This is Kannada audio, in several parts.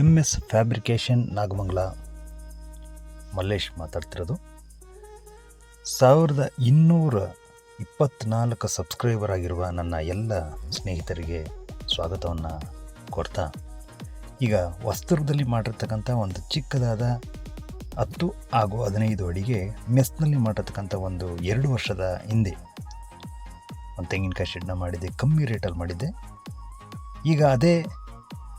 M S fabrication Nagamangala. Mallesh ಮಾತಾಡ್ತಿರೋದು. ಸಾವಿರದ ಇನ್ನೂರ ಇಪ್ಪತ್ತ್ನಾಲ್ಕು ಸಬ್ಸ್ಕ್ರೈಬರ್ ಆಗಿರುವ ನನ್ನ ಎಲ್ಲ ಸ್ನೇಹಿತರಿಗೆ ಸ್ವಾಗತವನ್ನು ಕೊಡ್ತಾ. ಈಗ ವಸ್ತುರ್ಗದಲ್ಲಿ ಮಾಡಿರ್ತಕ್ಕಂಥ ಒಂದು ಚಿಕ್ಕದಾದ ಹತ್ತು ಹಾಗೂ ಹದಿನೈದು ಅಡಿಗೆ ಮೆಸ್ನಲ್ಲಿ ಮಾಡಿರ್ತಕ್ಕಂಥ ಒಂದು ಎರಡು ವರ್ಷದ ಹಿಂದೆ ಒಂದು ತೆಂಗಿನಕಾಯಿ ಶೆಡ್ನ ಮಾಡಿದ್ದೆ, ಕಮ್ಮಿ ರೇಟಲ್ಲಿ ಮಾಡಿದ್ದೆ. ಈಗ ಅದೇ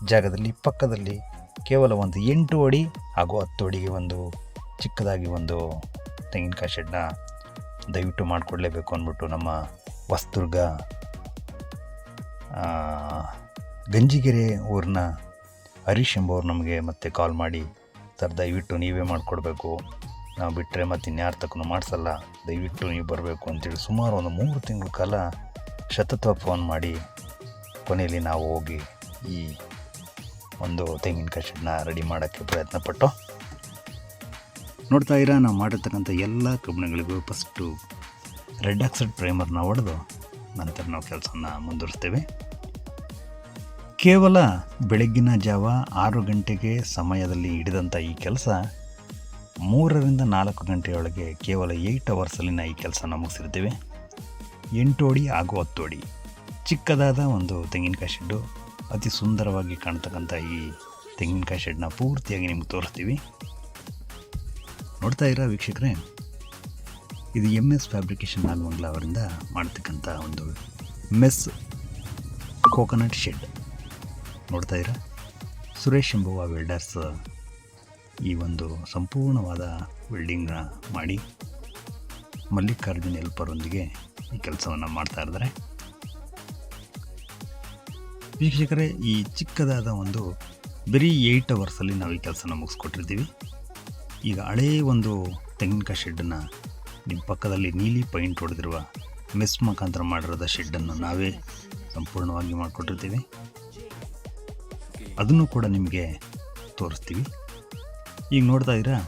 ಜಾಗದಲ್ಲಿ ಪಕ್ಕದಲ್ಲಿ ಕೇವಲ ಒಂದು ಎಂಟು ಅಡಿ ಹಾಗೂ ಹತ್ತು ಅಡಿಗೆ ಒಂದು ಚಿಕ್ಕದಾಗಿ ಒಂದು ತೆಂಗಿನಕಾಯಿ ಶೆಡ್ನ ದಯವಿಟ್ಟು ಮಾಡಿಕೊಡ್ಲೇಬೇಕು ಅಂದ್ಬಿಟ್ಟು ನಮ್ಮ ವಸ್ತುರ್ಗ ಗಂಜಿಗೆರೆ ಊರಿನ ಹರೀಶ್ ಎಂಬವ್ರು ನಮಗೆ ಮತ್ತೆ ಕಾಲ್ ಮಾಡಿ, ಸರ್, ದಯವಿಟ್ಟು ನೀವೇ ಮಾಡಿಕೊಡ್ಬೇಕು. ನಾವು ಬಿಟ್ಟರೆ ಮತ್ತು ಇನ್ಯಾರ ತಕ್ಕೂ ಮಾಡಿಸಲ್ಲ. ದಯವಿಟ್ಟು ನೀವು ಬರಬೇಕು ಅಂತೇಳಿ ಸುಮಾರು ಒಂದು ಮೂರು ತಿಂಗಳ ಕಾಲ ಶತತ್ವ ಫೋನ್ ಮಾಡಿ ಕೊನೆಯಲ್ಲಿ ನಾವು ಹೋಗಿ ಈ ಒಂದು ತೆಂಗಿನಕಾಯಿ ಶೆಡ್ನ ರೆಡಿ ಮಾಡೋಕ್ಕೆ ಪ್ರಯತ್ನಪಟ್ಟು ನೋಡ್ತಾ ಇರೋ, ನಾವು ಮಾಡಿರ್ತಕ್ಕಂಥ ಎಲ್ಲ ಕಬ್ಬಿಣಗಳಿಗೂ ಫಸ್ಟು ರೆಡ್ ಆಕ್ಸೈಡ್ ಪ್ರೈಮರ್ನ ಹೊಡೆದು ನಂತರ ನಾವು ಕೆಲಸನ ಮುಂದುವರಿಸ್ತೇವೆ. ಕೇವಲ ಬೆಳಗ್ಗಿನ ಜಾವ ಆರು ಗಂಟೆಗೆ ಸಮಯದಲ್ಲಿ ಹಿಡಿದಂಥ ಈ ಕೆಲಸ ಮೂರರಿಂದ ನಾಲ್ಕು ಗಂಟೆಯೊಳಗೆ ಕೇವಲ ಏಯ್ಟ್ ಅವರ್ಸಲ್ಲಿನ ಈ ಕೆಲಸನ ಮುಗಿಸಿರ್ತೀವಿ. ಎಂಟು ಅಡಿ ಹಾಗೂ ಹತ್ತು ಅಡಿ. ಚಿಕ್ಕದಾದ ಒಂದು ತೆಂಗಿನಕಾಯಿ ಶೆಡ್ಡು ಅತಿ ಸುಂದರವಾಗಿ ಕಾಣ್ತಕ್ಕಂಥ ಈ ತೆಂಗಿನಕಾಯಿ ಶೆಡ್ನ ಪೂರ್ತಿಯಾಗಿ ನಿಮ್ಗೆ ತೋರಿಸ್ತೀವಿ. ನೋಡ್ತಾ ಇರೋ ವೀಕ್ಷಕರೇ, ಇದು ಎಂ ಎಸ್ ಫ್ಯಾಬ್ರಿಕೇಶನ್ ನಾಗಮಂಗಲ ಅವರಿಂದ ಮಾಡ್ತಕ್ಕಂಥ ಒಂದು ಮೆಸ್ ಕೋಕೋನಟ್ ಶೆಡ್. ನೋಡ್ತಾ ಇರ? ಸುರೇಶ್ ಎಂಬುವ ವೆಲ್ಡರ್ಸ್ ಈ ಒಂದು ಸಂಪೂರ್ಣವಾದ ವೆಲ್ಡಿಂಗ್ನ ಮಾಡಿ ಮಲ್ಲಿಕಾರ್ಜುನ್ ಎಲ್ಪರೊಂದಿಗೆ ಈ ಕೆಲಸವನ್ನು ಮಾಡ್ತಾ ಇದ್ದಾರೆ. ವೀಕ್ಷಕರೇ, ಈ ಚಿಕ್ಕದಾದ ಒಂದು ಬರೀ ಏಯ್ಟ್ ಅವರ್ಸಲ್ಲಿ ನಾವು ಈ ಕೆಲಸನ ಮುಗಿಸ್ಕೊಟ್ಟಿರ್ತೀವಿ. ಈಗ ಹಳೇ ಒಂದು ತೆಂಗಿನಕಾಯಿ ಶೆಡ್ಡನ್ನು ನಿಮ್ಮ ಪಕ್ಕದಲ್ಲಿ ನೀಲಿ ಪೈಂಟ್ ಹೊಡೆದಿರುವ ಮೆಸ್ ಮುಖಾಂತರ ಮಾಡಿರೋದ ಶೆಡ್ಡನ್ನು ನಾವೇ ಸಂಪೂರ್ಣವಾಗಿ ಮಾಡಿಕೊಟ್ಟಿರ್ತೀವಿ. ಅದನ್ನು ಕೂಡ ನಿಮಗೆ ತೋರಿಸ್ತೀವಿ. ಈಗ ನೋಡ್ತಾ ಇದ್ದೀರಾ,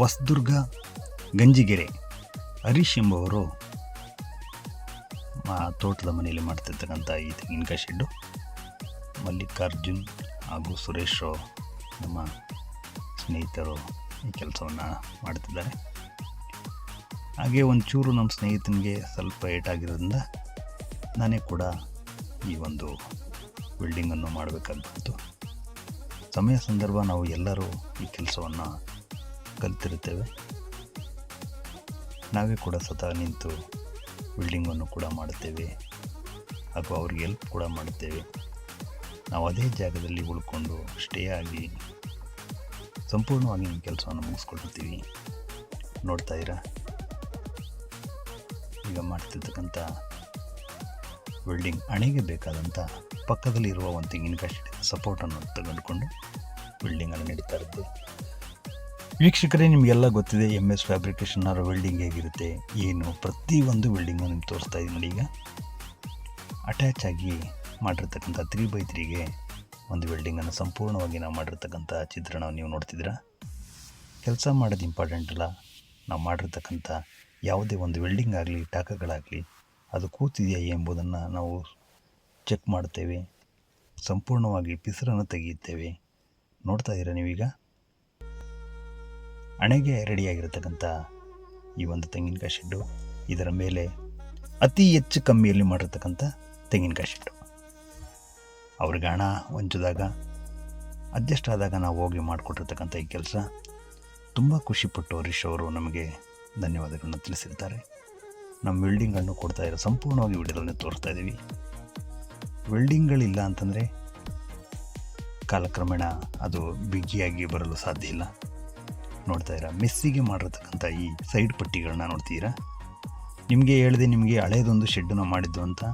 ಹೊಸದುರ್ಗ ಗಂಜಿಗೆರೆ ಹರೀಶ್ ಎಂಬುವರು ಆ ತೋಟದ ಮನೆಯಲ್ಲಿ ಮಾಡ್ತಿರ್ತಕ್ಕಂಥ ಈ ತೆಂಗಿನಕಾಯಿ ಶೆಡ್ಡು. ಮಲ್ಲಿಕಾರ್ಜುನ್ ಹಾಗೂ ಸುರೇಶ್ ನಮ್ಮ ಸ್ನೇಹಿತರು ಈ ಕೆಲಸವನ್ನು ಮಾಡ್ತಿದ್ದಾರೆ. ಹಾಗೆ ಒಂಚೂರು ನಮ್ಮ ಸ್ನೇಹಿತನಿಗೆ ಸ್ವಲ್ಪ ಏಟಾಗಿರೋದ್ರಿಂದ ನಾನೇ ಕೂಡ ಈ ಒಂದು ಬಿಲ್ಡಿಂಗನ್ನು ಮಾಡಬೇಕಾಗಿ ಸಮಯ ಸಂದರ್ಭ ನಾವು ಎಲ್ಲರೂ ಈ ಕೆಲಸವನ್ನು ಕಲ್ತಿರುತ್ತೇವೆ. ನಾವೇ ಕೂಡ ಸ್ವತಃ ನಿಂತು ಬಿಲ್ಡಿಂಗನ್ನು ಕೂಡ ಮಾಡುತ್ತೇವೆ ಹಾಗೂ ಅವ್ರಿಗೆ ಹೆಲ್ಪ್ ಕೂಡ ಮಾಡುತ್ತೇವೆ. ನಾವು ಅದೇ ಜಾಗದಲ್ಲಿ ಉಳ್ಕೊಂಡು ಸ್ಟೇ ಆಗಿ ಸಂಪೂರ್ಣವಾಗಿ ನಿಮ್ಮ ಕೆಲಸವನ್ನು ಮುಗಿಸ್ಕೊಳ್ತೀವಿ ನೋಡ್ತಾ ಇರಾ? ಈಗ ಮಾಡ್ತಿರ್ತಕ್ಕಂಥ ವೆಲ್ಡಿಂಗ್ ಹಣೆಗೆ ಬೇಕಾದಂಥ ಪಕ್ಕದಲ್ಲಿರುವ ಒಂದು ತೆಂಗಿನಕಾಯಿ ಸಪೋರ್ಟನ್ನು ತೆಗೆದುಕೊಂಡು ವೆಲ್ಡಿಂಗನ್ನು ನಡೀತಾ ಇರುತ್ತೆ ವೀಕ್ಷಕರೇ, ನಿಮಗೆಲ್ಲ ಗೊತ್ತಿದೆ ಎಂ ಎಸ್ ಫ್ಯಾಬ್ರಿಕೇಶನ್ ಅವರ ವೆಲ್ಡಿಂಗ್ ಹೇಗಿರುತ್ತೆ, ಏನು ಪ್ರತಿಯೊಂದು ವೆಲ್ಡಿಂಗು ನಿಮ್ಗೆ ತೋರಿಸ್ತಾ ಇದ್ದೀನಿ. ನೋಡಿ ಈಗ ಅಟ್ಯಾಚ್ ಆಗಿ ಮಾಡಿರ್ತಕ್ಕಂಥ ತ್ರೀ ಬೈ ತ್ರೀಗೆ ಒಂದು ವೆಲ್ಡಿಂಗನ್ನು ಸಂಪೂರ್ಣವಾಗಿ ನಾವು ಮಾಡಿರ್ತಕ್ಕಂಥ ಚಿತ್ರಣ ನೀವು ನೋಡ್ತಿದ್ದೀರಾ? ಕೆಲಸ ಮಾಡೋದು ಇಂಪಾರ್ಟೆಂಟ್ ಅಲ್ಲ. ನಾವು ಮಾಡಿರ್ತಕ್ಕಂಥ ಯಾವುದೇ ಒಂದು ವೆಲ್ಡಿಂಗ್ ಆಗಲಿ, ಟಾಕಗಳಾಗಲಿ, ಅದು ಕೂತಿದೆಯಾ ಎಂಬುದನ್ನು ನಾವು ಚೆಕ್ ಮಾಡ್ತೇವೆ. ಸಂಪೂರ್ಣವಾಗಿ ಪಿಸರನ್ನು ತೆಗೆಯುತ್ತೇವೆ. ನೋಡ್ತಾ ಇದ್ದೀರಾ ನೀವೀಗ? ಹಣೆಗೆ ರೆಡಿಯಾಗಿರ್ತಕ್ಕಂಥ ಈ ಒಂದು ತೆಂಗಿನಕಾಯಿ ಶೆಡ್ಡು, ಇದರ ಮೇಲೆ ಅತಿ ಹೆಚ್ಚು ಕಮ್ಮಿಯಲ್ಲಿ ಮಾಡಿರ್ತಕ್ಕಂಥ ತೆಂಗಿನಕಾಯಿ ಶೆಡ್ಡು. ಅವ್ರಿಗೆ ಹಣ ಹೊಂಚಿದಾಗ, ಅಡ್ಜಸ್ಟ್ ಆದಾಗ ನಾವು ಹೋಗಿ ಮಾಡಿಕೊಟ್ಟಿರ್ತಕ್ಕಂಥ ಈ ಕೆಲಸ. ತುಂಬ ಖುಷಿಪಟ್ಟು ಹರೀಶ್ ಅವರು ನಮಗೆ ಧನ್ಯವಾದಗಳನ್ನು ತಿಳಿಸಿರ್ತಾರೆ. ನಮ್ಮ ಕೊಡ್ತಾ ಇರೋ, ಸಂಪೂರ್ಣವಾಗಿ ವಿಡಿಯೋದಲ್ಲಿ ತೋರಿಸ್ತಾ ಇದ್ದೀವಿ. ವೆಲ್ಡಿಂಗ್ಗಳಿಲ್ಲ ಅಂತಂದರೆ ಕಾಲಕ್ರಮೇಣ ಅದು ಬಿಗಿಯಾಗಿ ಬರಲು ಸಾಧ್ಯ ಇಲ್ಲ. ನೋಡ್ತಾ ಇರ, ಮೆಸ್ಸಿಗೆ ಮಾಡಿರ್ತಕ್ಕಂಥ ಈ ಸೈಡ್ ಪಟ್ಟಿಗಳನ್ನ ನೋಡ್ತೀರಾ? ನಿಮಗೆ ಹೇಳಿದೆ ನಿಮಗೆ ಹಳೇದೊಂದು ಶೆಡ್ಡನ್ನು ಮಾಡಿದ್ದು ಅಂತ,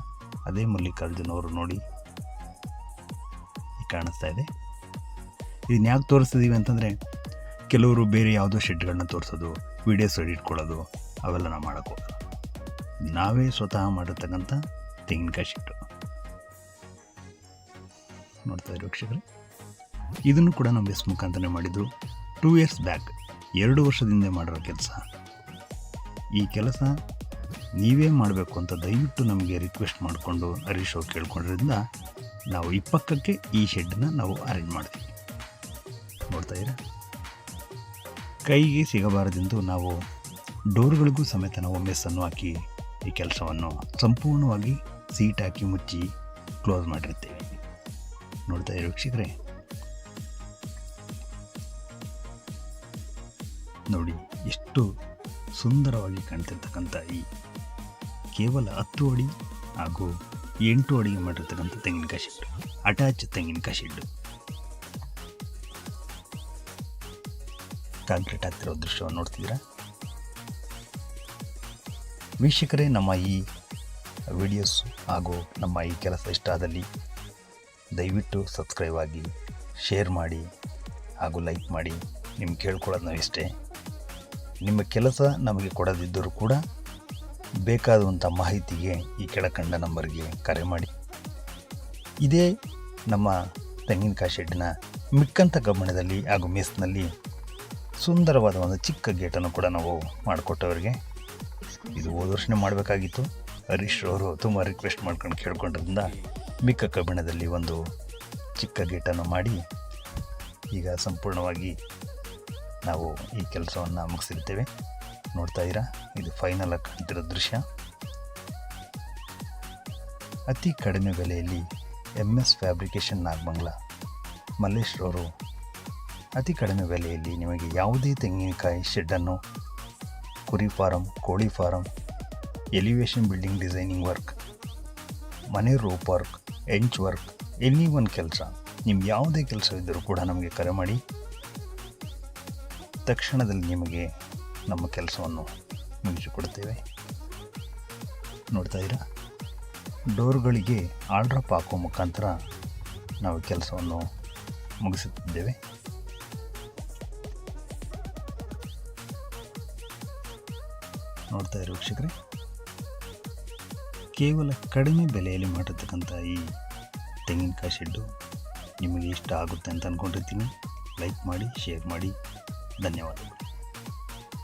ಅದೇ ಮಲ್ಲಿಕಾರ್ಜುನವರು ನೋಡಿ. ಕಾಣಿಸ್ತಾ ಇದೆ. ಇದನ್ನ ಯಾಕೆ ತೋರಿಸ್ತಿದ್ದೀವಿ ಅಂತಂದರೆ, ಕೆಲವರು ಬೇರೆ ಯಾವುದೋ ಶೆಡ್ಗಳನ್ನ ತೋರಿಸೋದು, ವೀಡಿಯೋಸ್ ಇಟ್ಕೊಳ್ಳೋದು ಅವೆಲ್ಲ ನಾವು ಮಾಡೋಕ್ಕೋಗಲ್ಲ ನಾವೇ ಸ್ವತಃ ಮಾಡಿರ್ತಕ್ಕಂಥ ತೆಂಗಿನಕಾಯಿ ಶೆಡ್ಡು. ನೋಡ್ತಾ ಇರೋ ವೀಕ್ಷಕರೇ. ಇದನ್ನು ಕೂಡ ನಾವು ಬೆಸ್ ಮುಖಾಂತರ ಮಾಡಿದ್ದು ಟೂ ಇಯರ್ಸ್ ಬ್ಯಾಕ್ ಎರಡು ವರ್ಷದಿಂದ ಮಾಡಿರೋ ಕೆಲಸ. ಈ ಕೆಲಸ ನೀವೇ ಮಾಡಬೇಕು ಅಂತ ದಯವಿಟ್ಟು ನಮಗೆ ರಿಕ್ವೆಸ್ಟ್ ಮಾಡಿಕೊಂಡು ಹರೀಶ್ ಅವ್ರು ಕೇಳ್ಕೊಂಡಿರೋದ್ರಿಂದ ನಾವು ಪಕ್ಕಕ್ಕೆ ಈ ಶೆಡ್ನ ನಾವು ಅರೇಂಜ್ ಮಾಡ್ತೀವಿ. ನೋಡ್ತಾ ಇದ್ದೀರಾ? ಕೈಗೆ ಸಿಗಬಾರದೆಂದು ನಾವು ಡೋರ್ಗಳಿಗೂ ಸಮೇತ ನಾವು ಮೆಸ್ಸನ್ನು ಹಾಕಿ ಈ ಕೆಲಸವನ್ನು ಸಂಪೂರ್ಣವಾಗಿ ಸೀಟ್ ಹಾಕಿ ಮುಚ್ಚಿ ಕ್ಲೋಸ್ ಮಾಡಿರ್ತೀವಿ. ನೋಡ್ತಾ ಇರೋ ವೀಕ್ಷಕರೇ? ನೋಡಿ, ಎಷ್ಟು ಸುಂದರವಾಗಿ ಕಾಣ್ತಿರ್ತಕ್ಕಂಥ ಈ ಕೇವಲ ಹತ್ತು ಅಡಿ ಹಾಗೂ ಎಂಟು ಅಡುಗೆ ಮಾಡಿರ್ತಕ್ಕಂಥ ತೆಂಗಿನಕಾಯಿ ಶೆಡ್ಡು ಅಟ್ಯಾಚ್ ತೆಂಗಿನಕಾಯಿ ಶೆಡ್ಡು ಕಾಂಕ್ರೀಟ್ ಆಗ್ತಿರೋ ದೃಶ್ಯವನ್ನು ನೋಡ್ತಿದ್ದೀರಾ? ವೀಕ್ಷಕರೇ, ನಮ್ಮ ಈ ವಿಡಿಯೋಸ್ ಹಾಗೂ ನಮ್ಮ ಈ ಕೆಲಸ ಇಷ್ಟ ಆದಲ್ಲಿ ದಯವಿಟ್ಟು ಸಬ್ಸ್ಕ್ರೈಬ್ ಆಗಿ ಶೇರ್ ಮಾಡಿ ಹಾಗೂ ಲೈಕ್ ಮಾಡಿ. ನಿಮ್ಗೆ ಕೇಳ್ಕೊಳ್ಳೋದು ನಾವು ಇಷ್ಟೇ ನಿಮ್ಮ ಕೆಲಸ ನಮಗೆ ಕೊಡದಿದ್ದರೂ ಕೂಡ ಬೇಕಾದಂಥ ಮಾಹಿತಿಗೆ ಈ ಕೆಳಕಂಡ ನಂಬರ್ಗೆ ಕರೆ ಮಾಡಿ. ಇದೇ ನಮ್ಮ ತೆಂಗಿನಕಾಯಿ ಶೆಡ್ಡಿನ ಮಿಕ್ಕಂಥ ಗಮನದಲ್ಲಿ ಹಾಗೂ ಮೆಸ್ನಲ್ಲಿ ಸುಂದರವಾದ ಒಂದು ಚಿಕ್ಕ ಗೇಟನ್ನು ಕೂಡ ನಾವು ಮಾಡಿಕೊಟ್ಟವರಿಗೆ ಇದು ಹೋದ ಮಾಡಬೇಕಾಗಿತ್ತು. ಹರೀಶ್ ಅವರು ತುಂಬ ರಿಕ್ವೆಸ್ಟ್ ಮಾಡ್ಕೊಂಡು ಕೇಳ್ಕೊಂಡ್ರಿಂದ ಮಿಕ್ಕ ಕಬ್ಬಿಣದಲ್ಲಿ ಒಂದು ಚಿಕ್ಕ ಗೇಟನ್ನು ಮಾಡಿ ಈಗ ಸಂಪೂರ್ಣವಾಗಿ ನಾವು ಈ ಕೆಲಸವನ್ನು ಮುಗಿಸಿರ್ತೇವೆ ನೋಡ್ತಾ ಇದ್ದೀರಾ ಇದು ಫೈನಲ್ ಆಗಿ ಕಾಣ್ತಿರೋ ದೃಶ್ಯ. ಅತಿ ಕಡಿಮೆ ಬೆಲೆಯಲ್ಲಿ M S fabrication Nagamangala. Mallesh ಅವರು ಅತಿ ಕಡಿಮೆ ಬೆಲೆಯಲ್ಲಿ ನಿಮಗೆ ಯಾವುದೇ ತೆಂಗಿನಕಾಯಿ ಶೆಡ್ಡನ್ನು ಕುರಿ ಫಾರಂ ಕೋಳಿ farm elevation building designing work ಮನೆ ರೂಪ್ ವರ್ಕ್ ಎಂಚ್ ವರ್ಕ್ ಎನಿ ಒನ್ ಕೆಲಸ ನಿಮ್ಗೆ ಯಾವುದೇ ಕೆಲಸ ಇದ್ದರೂ ಕೂಡ ನಮಗೆ ಕರೆ ಮಾಡಿ. ತಕ್ಷಣದಲ್ಲಿ ನಿಮಗೆ ನಮ್ಮ ಕೆಲಸವನ್ನು ಮುಗಿಸಿಕೊಡ್ತೇವೆ ನೋಡ್ತಾ ಇದ್ದೀರಾ? ಡೋರ್ಗಳಿಗೆ ಆರ್ಡ್ರಪ್ ಹಾಕೋ ಮುಖಾಂತರ ನಾವು ಕೆಲಸವನ್ನು ಮುಗಿಸುತ್ತಿದ್ದೇವೆ. ನೋಡ್ತಾ ಇರೋ ವೀಕ್ಷಕರೇ? ಕೇವಲ ಕಡಿಮೆ ಬೆಲೆಯಲ್ಲಿ ಮಾಡಿರ್ತಕ್ಕಂಥ ಈ ತೆಂಗಿನಕಾಯಿ ಶೆಡ್ಡು ನಿಮಗೆ ಇಷ್ಟ ಆಗುತ್ತೆ ಅಂತ ಅಂದ್ಕೊಂಡಿರ್ತೀನಿ ಲೈಕ್ ಮಾಡಿ, ಶೇರ್ ಮಾಡಿ. ಧನ್ಯವಾದಗಳು.